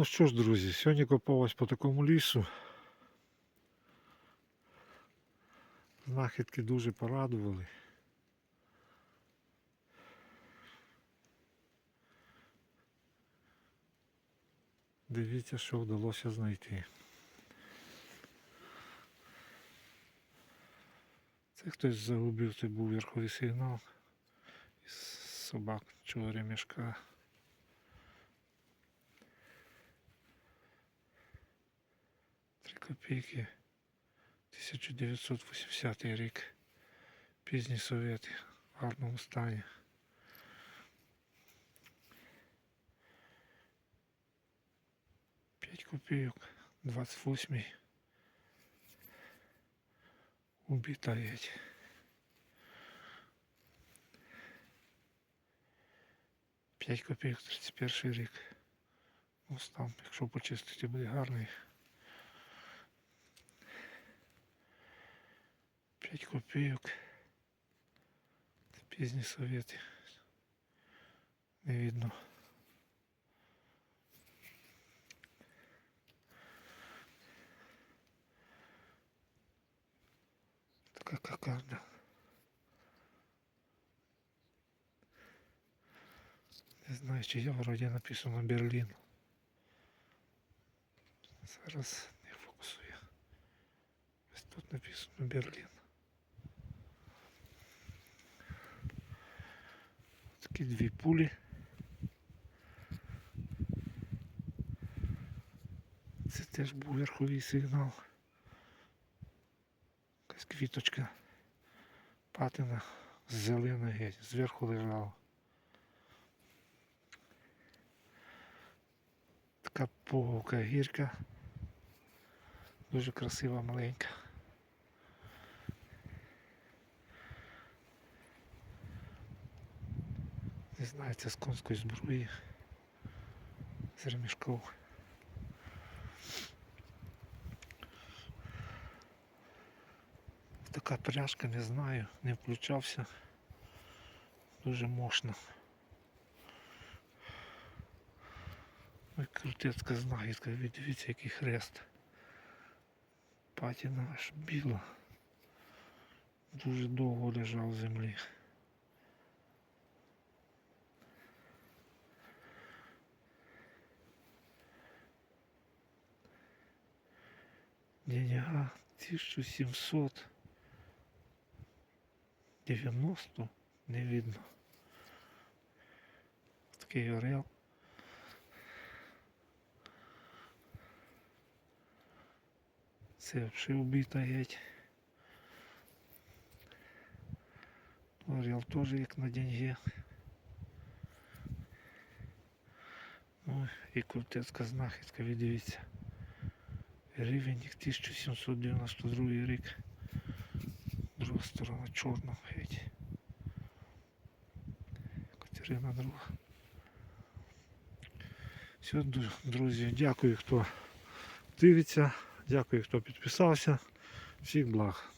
Ну що ж, друзі, сьогодні копалось по такому лісу. Знахідки дуже порадували. Дивіться, що вдалося знайти. Це хтось загубив, це був верховий сигнал із собак чого ремішка. Копійки. 1980 рік. Пізній совєт в гарному стані. П'ять копійок, 28 Убита геть. П'ять копійок, 31 рік. Ну, стан, якщо почистити, буде гарний. 5 копійок. Це пізні совєти. Не видно. Така кокарда. Не знаю, чи я вроді написано Берлін. Зараз не фокусує. Ось тут написано Берлін. Такі дві пулі. Це теж був верховий сигнал. Якась квіточка патина зелена геть, зверху лежала. Така пуговка гірка. Дуже красива маленька. Не знаю, це з конської зброї. З ремішков. Така пряжка, не знаю, не включався. Дуже мощно. Ой, крутецька знахідка, ви дивіться, який хрест. Патіна аж біла. Дуже довго лежав в землі. Денега 1790 не видно. Такий орел. Це взагалі вбита геть. Орел теж як на деньги. Ну і крутецька знахідка, ви дивіться. Гривенник 1792 рік. Друга сторона чорна геть. Катерина друга. Все, друзі, дякую, хто дивиться, дякую, хто підписався. Всіх благ.